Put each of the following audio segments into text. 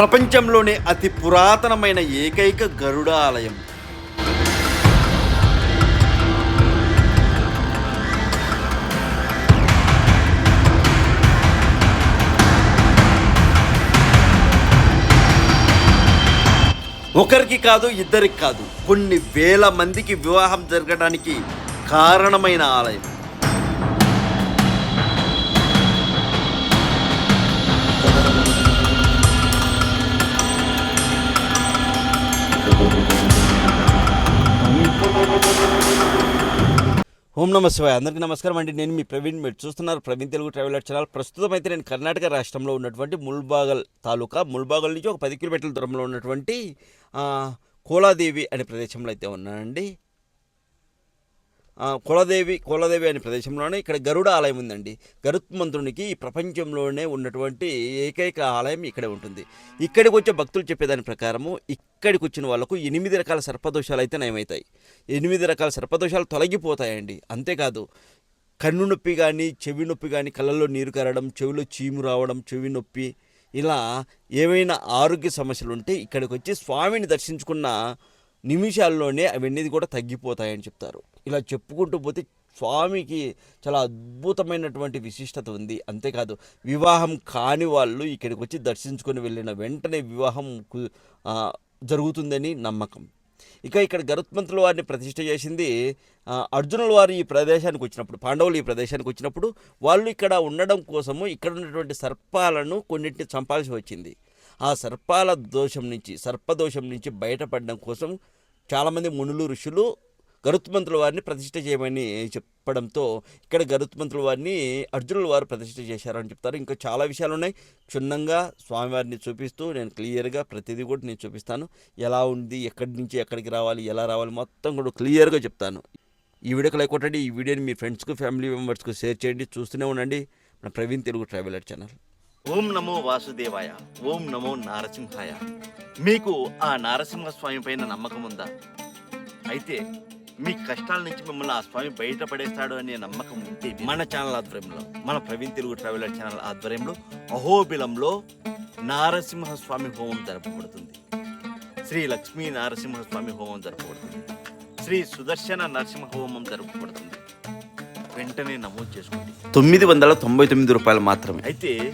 ప్రపంచంలోనే అతి పురాతనమైన ఏకైక గరుడ ఆలయం. ఒకరికి కాదు ఇద్దరికి కాదు కొన్ని వేల మందికి వివాహం జరగడానికి కారణమైన ఆలయం. ఓం నమ శివాయ. అందరికీ నమస్కారం అండి. నేను మీ ప్రవీణ్. మీరు చూస్తున్నారు ప్రవీణ్ తెలుగు ట్రావెలర్ ఛానల్. ప్రస్తుతం అయితే నేను కర్ణాటక రాష్ట్రంలో ఉన్నటువంటి ముల్బాగల్ తాలూకా ముల్బాగల్ నుంచి ఒక పది కిలోమీటర్ల దూరంలో ఉన్నటువంటి కోలాదేవి అనే ప్రదేశంలో అయితే ఉన్నానండి. కులదేవి కులదేవి అనే ప్రదేశంలోనే ఇక్కడ గరుడ ఆలయం ఉందండి. గరుత్మంతునికి ఈ ప్రపంచంలోనే ఉన్నటువంటి ఏకైక ఆలయం ఇక్కడే ఉంటుంది. ఇక్కడికి వచ్చే భక్తులు చెప్పేదాని ప్రకారము ఇక్కడికి వచ్చిన వాళ్ళకు ఎనిమిది రకాల సర్పదోషాలు అయితే నయమవుతాయి. ఎనిమిది రకాల సర్పదోషాలు తొలగిపోతాయండి. అంతేకాదు కన్ను నొప్పి కానీ చెవి నొప్పి కానీ కళ్ళల్లో నీరు కరడం చెవిలో చీము రావడం చెవి నొప్పి ఇలా ఏవైనా ఆరోగ్య సమస్యలు ఉంటే ఇక్కడికి వచ్చి స్వామిని దర్శించుకున్న నిమిషాల్లోనే అవన్నీ కూడా తగ్గిపోతాయని చెప్తారు. ఇలా చెప్పుకుంటూ పోతే స్వామికి చాలా అద్భుతమైనటువంటి విశిష్టత ఉంది. అంతేకాదు వివాహం కాని వాళ్ళు ఇక్కడికి వచ్చి దర్శించుకొని వెళ్ళిన వెంటనే వివాహం కు- జరుగుతుందని నమ్మకం. ఇక ఇక్కడ గరుత్మంతుల వారిని ప్రతిష్ట చేసింది అర్జునుల వారు ఈ ప్రదేశానికి వచ్చినప్పుడు పాండవులు ఈ ప్రదేశానికి వచ్చినప్పుడు వాళ్ళు ఇక్కడ ఉండడం కోసము ఇక్కడ ఉన్నటువంటి సర్పాలను కొన్నింటిని చంపాల్సి వచ్చింది. ఆ సర్పాల దోషం నుంచి సర్పదోషం నుంచి బయటపడడం కోసం చాలామంది మునులు ఋషులు గరుత్మంతుల వారిని ప్రతిష్ట చేయమని చెప్పడంతో ఇక్కడ గరుత్మంతుల వారిని అర్జునుల వారు ప్రతిష్ట చేశారని చెప్తారు. ఇంకా చాలా విషయాలు ఉన్నాయి. క్షుణ్ణంగా స్వామివారిని చూపిస్తూ నేను క్లియర్గా ప్రతిదీ కూడా నేను చూపిస్తాను. ఎలా ఉంది ఎక్కడి నుంచి ఎక్కడికి రావాలి ఎలా రావాలి మొత్తం కూడా క్లియర్గా చెప్తాను. ఈ వీడియోకి లైక్ కొట్టండి. ఈ వీడియోని మీ ఫ్రెండ్స్కు ఫ్యామిలీ మెంబర్స్కు షేర్ చేయండి. చూస్తూనే ఉండండి. మన ప్రవీణ్ తెలుగు ట్రావెలర్ ఛానల్. ఓం నమో వాసుదేవాయ ఓం నమో నారసింహాయ. మీకు ఆ నారసింహస్వామి పైన నమ్మకం ఉందా? అయితే మీ కష్టాల నుంచి మిమ్మల్ని ఆ స్వామి బయటపడేస్తాడు అనే నమ్మకం ఉంటే మన ఛానల్ ఆధ్వర్యంలో మన ప్రవీణ్ తెలుగు ట్రావెలర్ ఛానల్ ఆధ్వర్యంలో అహోబిలంలో నారసింహస్వామి హోమం జరపబడుతుంది. శ్రీ లక్ష్మీ నారసింహస్వామి హోమం జరపబడుతుంది. శ్రీ సుదర్శన నరసింహ హోమం జరపబడుతుంది. వెంటనే నమోదు చేసుకోండి. తొమ్మిది వందల తొంభై తొమ్మిది రూపాయలు మాత్రమే. అయితే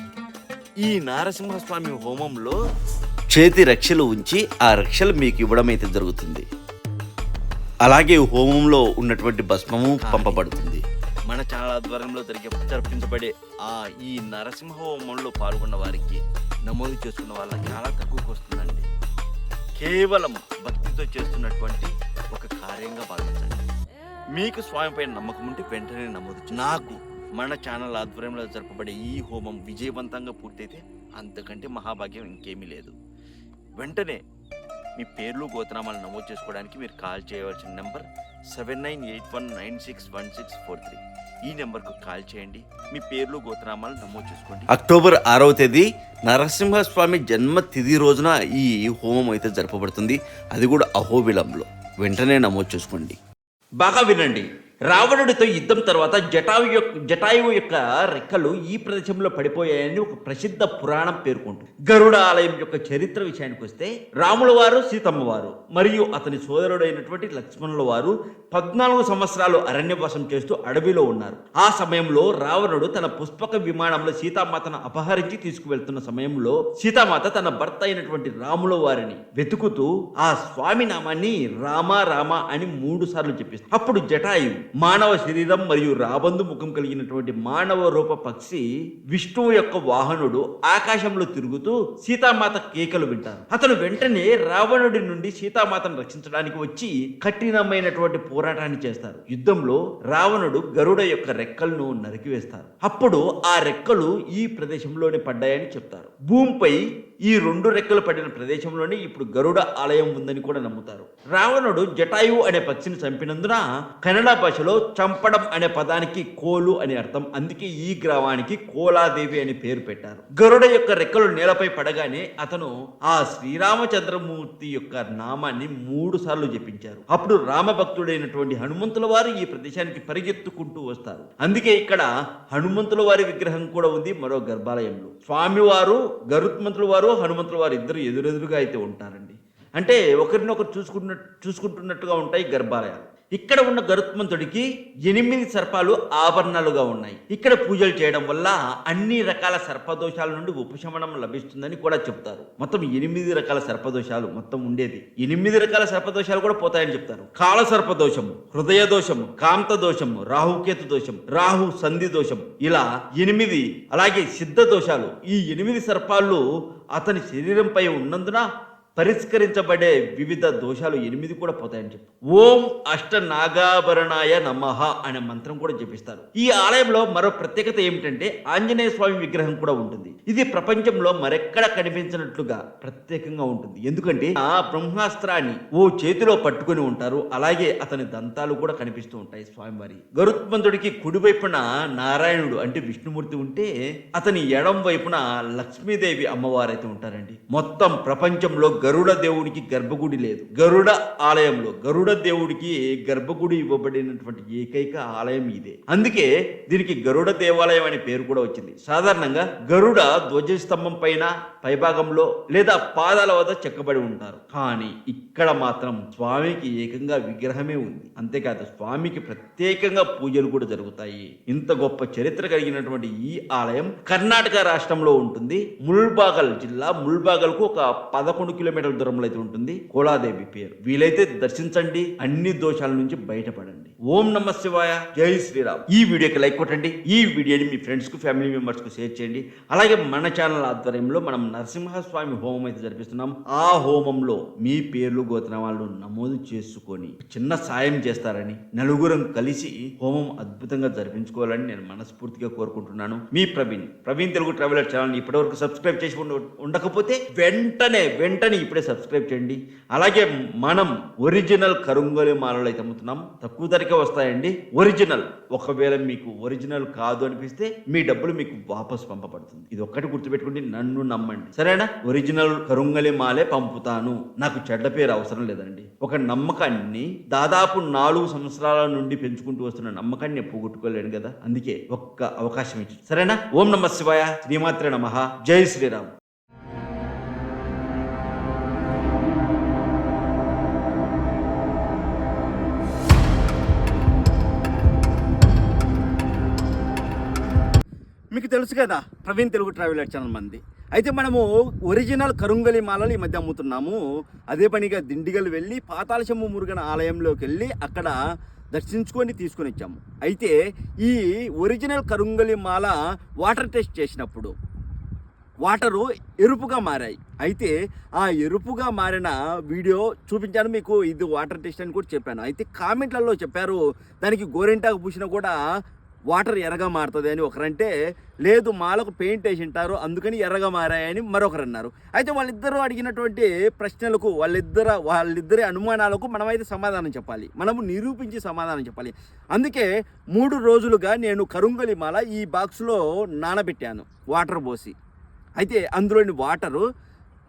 ఈ నారసింహస్వామి హోమంలో చేతి రక్షలు ఉంచి ఆ రక్షలు మీకు ఇవ్వడం అయితే జరుగుతుంది. అలాగే హోమంలో ఉన్నటువంటి భస్మము పంపబడుతుంది. మన ఛానల్ ఆధ్వర్యంలో జరిగే జరిపించబడే ఆ ఈ నరసింహ హోమంలో పాల్గొన్న వారికి నమోదు చేసుకున్న వాళ్ళకి చాలా తక్కువకు వస్తుందండి. కేవలం భక్తితో చేస్తున్నటువంటి ఒక కార్యంగా భావించండి. మీకు స్వామిపై నమ్మకం ఉంటే వెంటనే నమోదు నాకు మన ఛానల్ ఆధ్వర్యంలో జరపబడే ఈ హోమం విజయవంతంగా పూర్తయితే అంతకంటే మహాభాగ్యం ఇంకేమీ లేదు. వెంటనే మీ పేర్లు గోత్రనామాలు నమోదు చేసుకోవడానికి మీరు కాల్ చేయవలసిన number seven nine eight one nine six one six four three ఈ నెంబర్కు కాల్ చేయండి మీ పేర్లు గోత్రనామాలు నమోదు చేసుకోండి. అక్టోబర్ ఆరవ తేదీ నరసింహస్వామి జన్మ తిథి రోజున ఈ హోమం అయితే జరపబడుతుంది. అది కూడా అహోబిలంలో వెంటనే నమోదు చేసుకోండి. బాగా వినండి. రావణుడితో యుద్ధం తర్వాత జటాయు యొక్క జటాయువు యొక్క రెక్కలు ఈ ప్రదేశంలో పడిపోయాయని ఒక ప్రసిద్ధ పురాణం పేర్కొంటుంది. గరుడ ఆలయం యొక్క చరిత్ర విషయానికి వస్తే రాముల వారు సీతమ్మ వారు మరియు అతని సోదరుడైనటువంటి లక్ష్మణుల వారు పద్నాలుగు సంవత్సరాలు అరణ్యవాసం చేస్తూ అడవిలో ఉన్నారు. ఆ సమయంలో రావణుడు తన పుష్పక విమానంలో సీతామాతను అపహరించి తీసుకువెళ్తున్న సమయంలో సీతామాత తన భర్త అయినటువంటి రాముల వారిని వెతుకుతూ ఆ స్వామి నామాన్ని రామ రామ అని మూడు సార్లు చెప్పిస్తుంది. అప్పుడు జటాయువు మానవ శరీరం మరియు రాబందు ముఖం కలిగినటువంటి మానవ రూప పక్షి విష్ణువు యొక్క వాహనుడు ఆకాశంలో తిరుగుతూ సీతామాత కేకలు వింటారు. అతను వెంటనే రావణుడి నుండి సీతామాతను రక్షించడానికి వచ్చి కఠినమైనటువంటి పోరాటాన్ని చేస్తారు. యుద్ధంలో రావణుడు గరుడ యొక్క రెక్కలను నరికివేస్తారు. అప్పుడు ఆ రెక్కలు ఈ ప్రదేశంలోనే పడ్డాయని చెప్తారు. భూమిపై ఈ రెండు రెక్కలు పడిన ప్రదేశంలోనే ఇప్పుడు గరుడ ఆలయం ఉందని కూడా నమ్ముతారు. రావణుడు జటాయువు అనే పక్షిని చంపినందున కన్నడ భాషలో చంపడం అనే పదానికి కోలు అని అర్థం. అందుకే ఈ గ్రామానికి కోలాదేవి అని పేరు పెట్టారు. గరుడ యొక్క రెక్కలు నేలపై పడగానే అతను ఆ శ్రీరామచంద్రమూర్తి యొక్క నామాన్ని మూడు సార్లు జపించారు. అప్పుడు రామభక్తుడైనటువంటి హనుమంతుల వారు ఈ ప్రదేశానికి పరిగెత్తుకుంటూ వస్తారు. అందుకే ఇక్కడ హనుమంతుల వారి విగ్రహం కూడా ఉంది మరో గర్భాలయంలో. స్వామివారు గరుత్మంతుల వారు గారు హనుమంతుల వారు ఇద్దరు ఎదురెదురుగా అయితే ఉంటారండి. అంటే ఒకరినొకరు చూసుకుంటున్న చూసుకుంటున్నట్టుగా ఉంటాయి గర్భాలయాలు. ఇక్కడ ఉన్న గరుత్మంతుడికి ఎనిమిది సర్పాలు ఆభరణాలుగా ఉన్నాయి. ఇక్కడ పూజలు చేయడం వల్ల అన్ని రకాల సర్పదోషాల నుండి ఉపశమనం లభిస్తుందని కూడా చెప్తారు. మొత్తం ఎనిమిది రకాల సర్పదోషాలు మొత్తం ఉండేది. ఎనిమిది రకాల సర్పదోషాలు కూడా పోతాయని చెప్తారు. కాల సర్పదోషము హృదయ దోషము కాంత దోషము రాహుకేతు దోషం రాహు సంధి దోషం ఇలా ఎనిమిది అలాగే సిద్ధ దోషాలు. ఈ ఎనిమిది సర్పాలు అతని శరీరంపై ఉన్నందున పరిష్కరించబడే వివిధ దోషాలు ఎనిమిది కూడా పోతాయని చెప్పి. ఓం అష్ట నాగాభరణాయ నమః అనే మంత్రం కూడా జపిస్తారు. ఈ ఆలయంలో మరో ప్రత్యేకత ఏమిటంటే ఆంజనేయ స్వామి విగ్రహం కూడా ఉంటుంది. ఇది ప్రపంచంలో మరెక్కడ కనిపించినట్లుగా ప్రత్యేకంగా ఉంటుంది. ఎందుకంటే ఆ బ్రహ్మాస్త్రాన్ని ఓ చేతిలో పట్టుకొని ఉంటారు. అలాగే అతని దంతాలు కూడా కనిపిస్తూ ఉంటాయి స్వామివారి. గరుత్మంతుడికి కుడి వైపున నారాయణుడు అంటే విష్ణుమూర్తి ఉంటే అతని ఎడం వైపున లక్ష్మీదేవి అమ్మవారైతే ఉంటారండి. మొత్తం ప్రపంచంలో గరుడ దేవుడికి గర్భగుడి లేదు. గరుడ ఆలయంలో గరుడ దేవుడికి గర్భగుడి ఇవ్వబడినటువంటి ఏకైక ఆలయం ఇదే. అందుకే దీనికి గరుడ దేవాలయం అనే పేరు కూడా వచ్చింది. సాధారణంగా గరుడ ధ్వజస్తంభం పైన పైభాగంలో లేదా పాదాల వద్ద చెక్కబడి ఉంటారు. కానీ ఇక్కడ మాత్రం స్వామికి ఏకంగా విగ్రహమే ఉంది. అంతేకాదు స్వామికి ప్రత్యేకంగా పూజలు కూడా జరుగుతాయి. ఇంత గొప్ప చరిత్ర కలిగినటువంటి ఈ ఆలయం కర్ణాటక రాష్ట్రంలో ఉంటుంది. ముల్బాగల్ జిల్లా ముల్బాగల్కు ఒక పదకొండు కిలోమీటర్ కిలోమీటర్ల దూరంలో అయితే ఉంటుంది. కోలాదేవి పేరు. వీలైతే దర్శించండి. అన్ని దోషాల నుంచి బయటపడండి. ఓం నమ శివాయ. జై శ్రీరామ్. ఈ వీడియోకి లైక్ కొట్టండి. ఈ వీడియోని మీ ఫ్రెండ్స్కు ఫ్యామిలీ మెంబర్స్కు షేర్ చేయండి. అలాగే మన ఛానల్ ఆధ్వర్యంలో మనం నరసింహస్వామి హోమం అయితే జరిపిస్తున్నాం. ఆ హోమంలో మీ పేర్లు గోత్రనామాలు నమోదు చేసుకొని చిన్న సాయం చేస్తారని నలుగురం కలిసి హోమం అద్భుతంగా జరిపించుకోవాలని నేను మనస్ఫూర్తిగా కోరుకుంటున్నాను. మీ ప్రవీణ్. ప్రవీణ్ తెలుగు ట్రావెలర్ ఛానల్ ఇప్పటివరకు సబ్స్క్రైబ్ చేసి ఉండకపోతే వెంటనే వెంటనే ఇప్పుడే సబ్స్క్రైబ్ చేయండి. అలాగే మనం ఒరిజినల్ కరుంగోలి మాలలు అయితే అమ్ముతున్నాం. తక్కువ ధరకే వస్తాయండి. ఒరిజినల్. ఒకవేళ మీకు ఒరిజినల్ కాదు అనిపిస్తే మీ డబ్బులు మీకు వాపస్ పంపబడుతుంది. ఇది ఒక్కటి గుర్తుపెట్టుకుని నన్ను నమ్మండి. సరేనా? ఒరిజినల్ కరుంగలి మాలే పంపుతాను. నాకు చెడ్డ పేరు అవసరం లేదండి. ఒక నమ్మకాన్ని దాదాపు నాలుగు సంవత్సరాల నుండి పెంచుకుంటూ వస్తున్న నమ్మకాన్ని పోగొట్టుకోలేను కదా. అందుకే ఒక్క అవకాశం ఇచ్చింది సరేనా? ఓం నమ శివాయ. శ్రీమాత్రే నమ. జై శ్రీరామ్. మీకు తెలుసు కదా ప్రవీణ్ తెలుగు ట్రావెలర్ ఛానల్ మంది. అయితే మనము ఒరిజినల్ కరుంగలి మాలలు ఈ మధ్య అమ్ముతున్నాము. అదే పనిగా దిండిగల్ వెళ్ళి పాతాళశంభు మురుగన ఆలయంలోకి వెళ్ళి అక్కడ దర్శించుకొని తీసుకొని వచ్చాము. అయితే ఈ ఒరిజినల్ కరుంగలి మాల వాటర్ టెస్ట్ చేసినప్పుడు వాటరు ఎరుపుగా మారాయి. అయితే ఆ ఎరుపుగా మారిన వీడియో చూపించాను మీకు ఇది వాటర్ టెస్ట్ అని కూడా చెప్పాను. అయితే కామెంట్లలో చెప్పారు దానికి గోరెంటాకు పూసినా కూడా వాటర్ ఎర్రగా మారుతుంది అని ఒకరంటే లేదు మాలకు పెయింట్ వేసి ఉంటారు అందుకని ఎర్రగా మారాయని మరొకరు అన్నారు అయితే వాళ్ళిద్దరూ అడిగినటువంటి ప్రశ్నలకు వాళ్ళిద్దరు వాళ్ళిద్దరి అనుమానాలకు మనమైతే సమాధానం చెప్పాలి. మనము నిరూపించి సమాధానం చెప్పాలి. అందుకే మూడు రోజులుగా నేను కరుంగలి మాల ఈ బాక్స్లో నానబెట్టాను వాటర్ పోసి. అయితే అందులోని వాటరు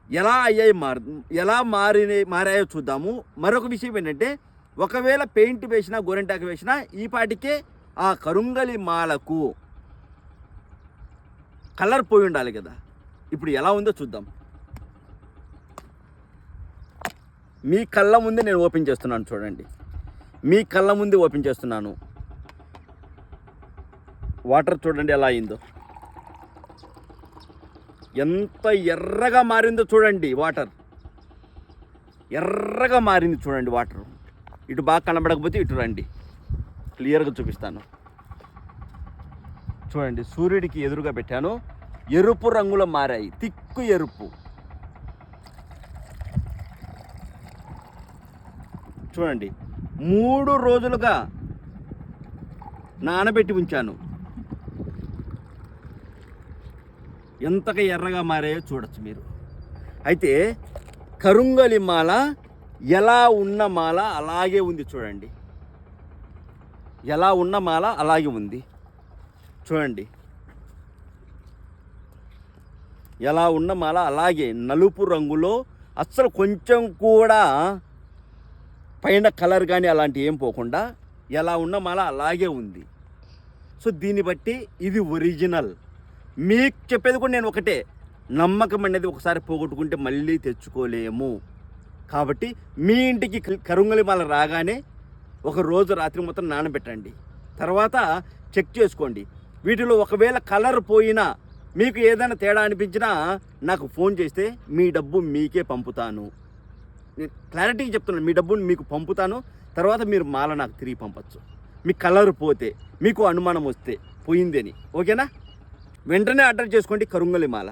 ఎలా అయ్యాయి మారు ఎలా మారిన మారాయో చూద్దాము. మరొక విషయం ఏంటంటే ఒకవేళ పెయింట్ వేసినా గోరెంటాకు వేసినా ఈ పాటికే ఆ కరుంగలి మాలకు కలర్ పోయి ఉండాలి కదా. ఇప్పుడు ఎలా ఉందో చూద్దాం. మీ కళ్ళ ముందే నేను ఓపెన్ చేస్తున్నాను చూడండి. మీ కళ్ళ ముందే ఓపెన్ చేస్తున్నాను. వాటర్ చూడండి ఎలా అయిందో. ఎంత ఎర్రగా మారిందో చూడండి వాటర్. ఎర్రగా మారింది చూడండి వాటర్. ఇటు బాగా కనబడకపోతే ఇటు రండి. క్లియర్గా చూపిస్తాను. చూడండి సూర్యుడికి ఎదురుగా పెట్టాను. ఎరుపు రంగులో మారాయి. తిక్కు ఎరుపు. చూడండి మూడు రోజులుగా నానబెట్టి ఉంచాను. ఎంతగా ఎర్రగా మారాయో చూడొచ్చు మీరు. అయితే కరుంగలి మాల ఎలా ఉన్న మాల అలాగే ఉంది చూడండి. ఎలా ఉన్న మాల అలాగే ఉంది. చూడండి. ఎలా ఉన్న మాల అలాగే నలుపు రంగులో అస్సలు కొంచెం కూడా పైన కలర్ కానీ అలాంటి ఏం పోకుండా ఎలా ఉన్న మాల అలాగే ఉంది. సో దీన్ని బట్టి ఇది ఒరిజినల్. మీకు చెప్పేది కూడా నేను ఒకటే. నమ్మకం అనేది ఒకసారి పోగొట్టుకుంటే మళ్ళీ తెచ్చుకోలేము. కాబట్టి మీ ఇంటికి క- కరుంగలి మాల రాగానే ఒక రోజు రాత్రి మొత్తం నానబెట్టండి. తర్వాత చెక్ చేసుకోండి. వీటిలో ఒకవేళ కలర్ పోయినా మీకు ఏదైనా తేడా అనిపించినా నాకు ఫోన్ చేస్తే మీ డబ్బు మీకే పంపుతాను. నేను క్లారిటీగా చెప్తున్నాను మీ డబ్బును మీకు పంపుతాను. తర్వాత మీరు మాల నాకు తిరిగి పంపచ్చు. మీ కలర్ పోతే మీకు అనుమానం వస్తే పోయిందని అని. ఓకేనా? వెంటనే ఆర్డర్ చేసుకోండి కరుంగలి మాల.